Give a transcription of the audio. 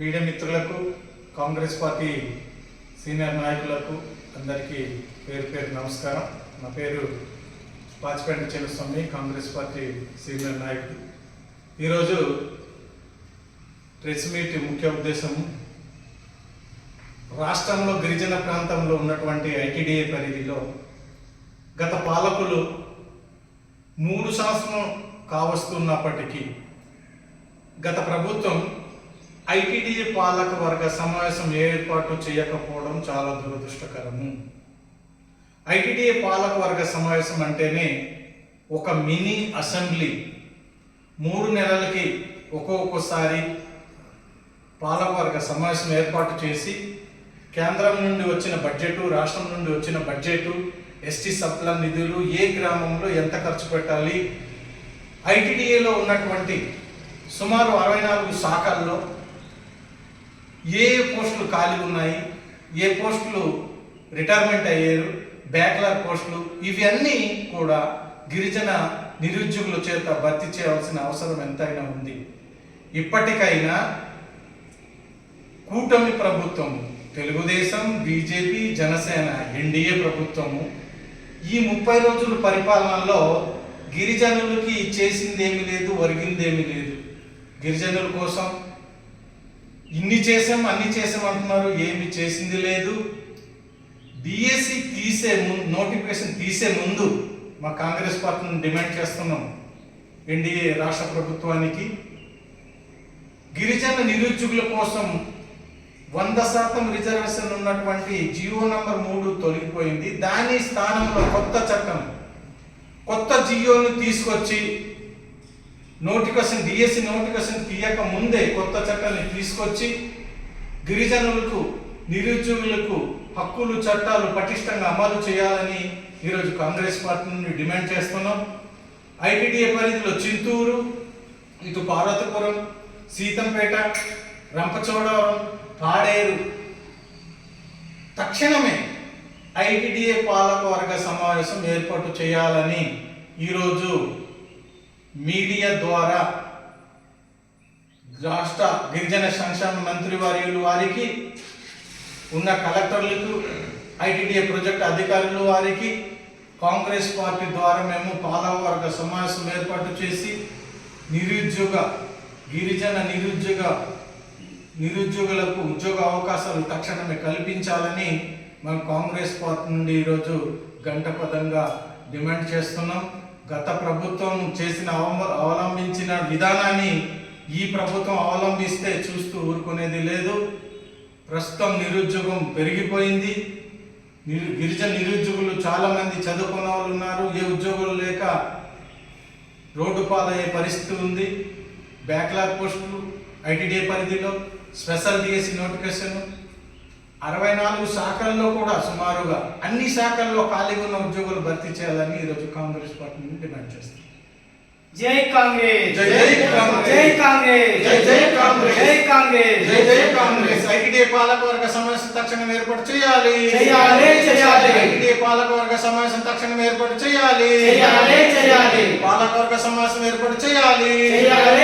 Media మిత్రులకు Congress party senior నాయకులకు అందరికీ పేరు పేరు నమస్కారం. నా పేరు Pachipeta Chelluswamy Congress party senior నాయకుడు. ఈరోజు ప్రెస్ మీట్ ముఖ్య ఉద్దేశం రాష్ట్రంలో గిరిజన ప్రాంతంలో ఉన్నటువంటి ఐటీడీఏ పరిధిలో గత పాలకులు మూడు సంవత్సరం కావస్తున్నప్పటికీ గత ప్రభుత్వం ఐటీడీఏ పాలక వర్గ సమావేశం ఏర్పాటు చేయకపోవడం చాలా దురదృష్టకరము. ఐటీడీఏ పాలక వర్గ సమావేశం అంటేనే ఒక మినీ అసెంబ్లీ. మూడు నెలలకి ఒక్కొక్కసారి పాలకవర్గ సమావేశం ఏర్పాటు చేసి కేంద్రం నుండి వచ్చిన బడ్జెట్ రాష్ట్రం నుండి వచ్చిన బడ్జెట్ ఎస్టీ సప్ల నిధులు ఏ గ్రామంలో ఎంత ఖర్చు పెట్టాలి ఐటీడీఏలో ఉన్నటువంటి సుమారు అరవై నాలుగు శాఖల్లో ఏ ఏ పోస్టులు ఖాళీ ఉన్నాయి ఏ పోస్టులు రిటైర్మెంట్ అయ్యారు బ్యాక్లాగ్ పోస్టులు ఇవన్నీ కూడా గిరిజన నిరుద్యోగుల చేత భర్తీ చేయవలసిన అవసరం ఎంతైనా ఉంది. ఇప్పటికైనా కూటమి ప్రభుత్వము తెలుగుదేశం బీజేపీ జనసేన ఎన్డీఏ ప్రభుత్వము ఈ ముప్పై రోజుల పరిపాలనలో గిరిజనులకి చేసిందేమీ లేదు ఒరిగిందేమీ లేదు. గిరిజనుల కోసం ఇన్ని చేసాం అన్ని చేసాం అంటున్నారు ఏమి చేసింది లేదు. డిఎస్సి తీసే ముందు నోటిఫికేషన్ తీసే ముందు మా కాంగ్రెస్ పార్టీని డిమాండ్ చేస్తున్నాం ఎన్డీఏ రాష్ట్ర ప్రభుత్వానికి. గిరిజన నిరుద్యోగుల కోసం వంద శాతం రిజర్వేషన్ ఉన్నటువంటి జియో నంబర్ మూడు తొలగిపోయింది. దాని స్థానంలో కొత్త చట్టం కొత్త జియోను తీసుకొచ్చి నోటిఫికేషన్ డిఎస్సి నోటిఫికేషన్ తీయక ముందే కొత్త చట్టాన్ని తీసుకొచ్చి గిరిజనులకు నిరుద్యోగులకు హక్కులు చట్టాలు పటిష్టంగా అమలు చేయాలని ఈరోజు కాంగ్రెస్ పార్టీ నుండి డిమాండ్ చేస్తున్నాం. ఐటీడీఏ పరిధిలో చింతూరు ఇటు పార్వతీపురం సీతంపేట రంపచోడవరం పాడేరు తక్షణమే ఐటీడీఏ పాలక వర్గ సమావేశం ఏర్పాటు చేయాలని ఈరోజు మీడియా ద్వారా రాష్ట్ర గిరిజన సంక్షేమ మంత్రి వర్యులు వారికి ఉన్న కలెక్టర్లకు ఐటీడీఏ ప్రాజెక్ట్ అధికారులు వారికి కాంగ్రెస్ పార్టీ ద్వారా మేము పాలవర్గ సమావేశం ఏర్పాటు చేసి నిరుద్యోగ గిరిజన నిరుద్యోగ నిరుద్యోగులకు ఉద్యోగ అవకాశాలు తక్షణమే కల్పించాలని మనం కాంగ్రెస్ పార్టీ నుండి ఈరోజు గంటపదంగా డిమాండ్ చేస్తున్నాం. గత ప్రభుత్వం చేసిన అవమ- అవలంబించిన విధానాన్ని ఈ ప్రభుత్వం అవలంబిస్తే చూస్తూ ఊరుకునేది లేదు. ప్రస్తుతం నిరుద్యోగం పెరిగిపోయింది. గిరిజన నిరుద్యోగులు చాలామంది చదువుకున్న వాళ్ళు ఉన్నారు. ఏ ఉద్యోగులు లేక రోడ్డు పాలయ్యే పరిస్థితి ఉంది. బ్యాక్లాగ్ పోస్టులు ఐటీడీఏ పరిధిలో స్పెషల్ డిఎస్సి నోటిఫికేషన్ అరవై నాలుగు శాఖల్లో కూడా సుమారుగా అన్ని శాఖల్లో ఖాళీగా ఉన్న ఉద్యోగులు భర్తీ చేయాలని ఈరోజు కాంగ్రెస్ పార్టీ నుండి డిమాండ్ చేస్తారు జై కాంగ్రెస్ జై జై కాంగ్రెస్. జై కాంగ్రెస్ జై జై కాంగ్రెస్. జై కాంగ్రెస్ జై జై కాంగ్రెస్ పాలకవర్గ సమావేశం తక్షణం ఏర్పాటు చేయాలి చేయాలి, చేయాలి. పాలకవర్గ సమావేశం తక్షణం ఏర్పాటు చేయాలి చేయాలి, చేయాలి. పాలకవర్గ సమావేశం ఏర్పాటు చేయాలి చేయాలి,